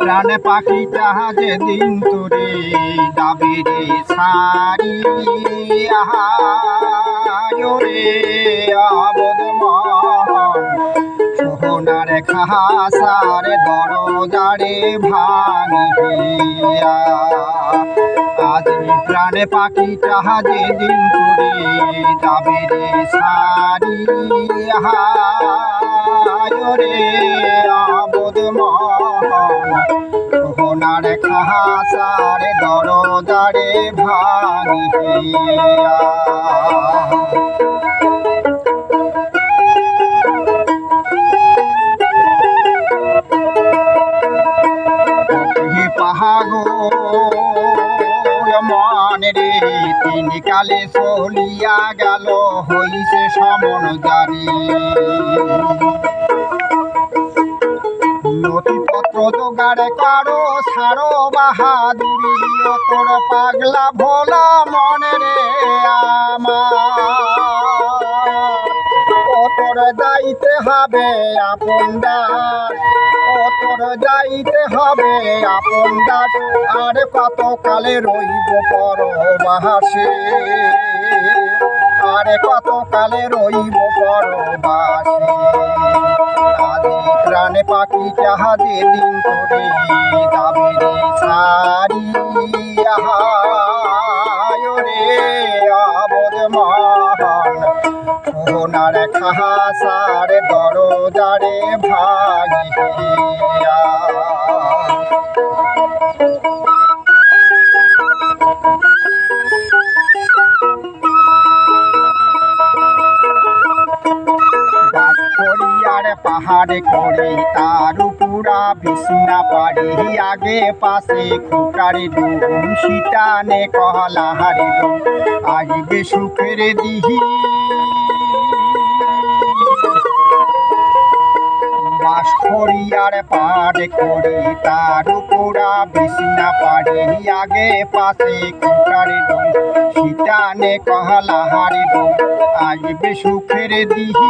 প্রাণে পাখি জাহাজে দিন তোরে দাবি রে সারি আহারে আবদ মন সোহনারে খাসারে দরজারে ভাঙিয়া। আজি প্রাণে পাখি জাহাজে দিন তোরে দাবি রে সারি আহারে আবদ সোহনার খাসারে দরদারে ভাঙিয়া। মন রে তিনি কালে চলিয়া গেল, হইছে সমন জারি। নথিপত্র জোগাড়ে কারও, ছাড়ো বাহাদুরি তোর পাগলা ভোলা মনে রে যাইতে হবে আপন দাস যাইতে হবে আপন দাস আর কত কালে রইব পর বাহাসে আরে কত কালে রইব পর বাসে প্রাণে পাখি জাহাজে দিন করে রে সারি সোনার খাসার দরজারে ভাগিয়া পাহাড়ে করে তার উপরা বিছনা পারি আগে পাশে খুকারে ডুম সীতানে কহলা হারে ডুম আসবে সুখের দিহি করিয়ার পাড়ে করে, তার উপরা বিছনা পারি আগে পাশে খুকারে ডুম। সীতানে কহলা হারে ডুম আসবে সুখের দিহি।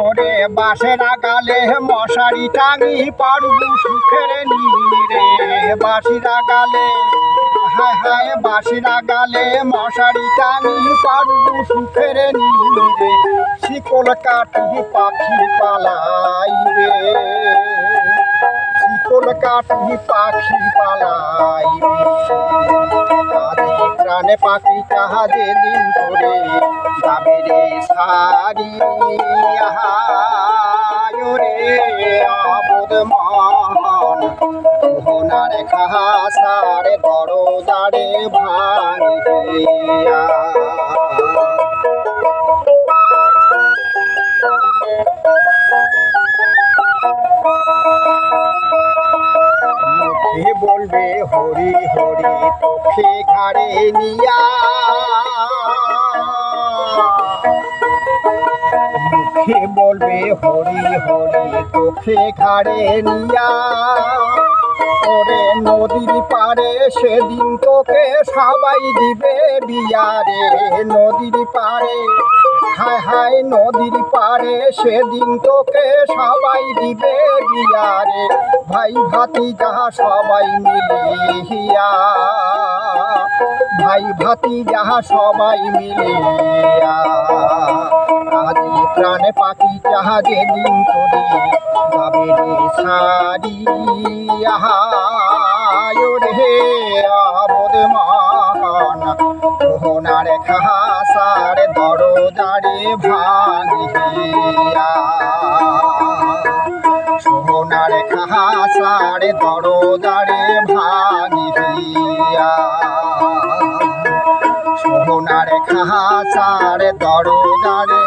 ওরে বাসের গালে মশারি টাঙি পারবু সুখের নীরে বাসিরা গালে হায় হায় বাসিরা গালে মশারি টাঙি পারবু সুখের নীরে শিকল কাটি পাখি পালাইবে। শিকল কাটি পাখি পালাইবে। আদি প্রাণে পাখি জাহাজে দিন করে যাবে রে সারি। আহায় রে আবদ মহান সোনার খাসারে দরজারে ভাঙিয়া। মুখে বলবে হরি হরি তোকে ঘাড়ে নিয়া। মুখে বলবে, হরি হরি তোকে ঘাড়ে নিয়া। ওরে নদীর পারে সেদিন তোকে সবাই দিবে বিয়ারে। নদীর পারে হায় হায় নদীর পারে সেদিন তোকে সবাই দিবে বিয়ারে ভাই ভাতি যাহা সবাই মিলিয়া ভাই ভাতি যাহা সবাই মিলিয়া আদি প্রাণে পাখি জাহাজে যেদিন করি যাবে রে সারি আহায় রে আবদ মান খাসার দরজারে ভাঙিয়া। সোনার খাসার দরজারে ভাঙিয়া। সোনার খাসার দরজারে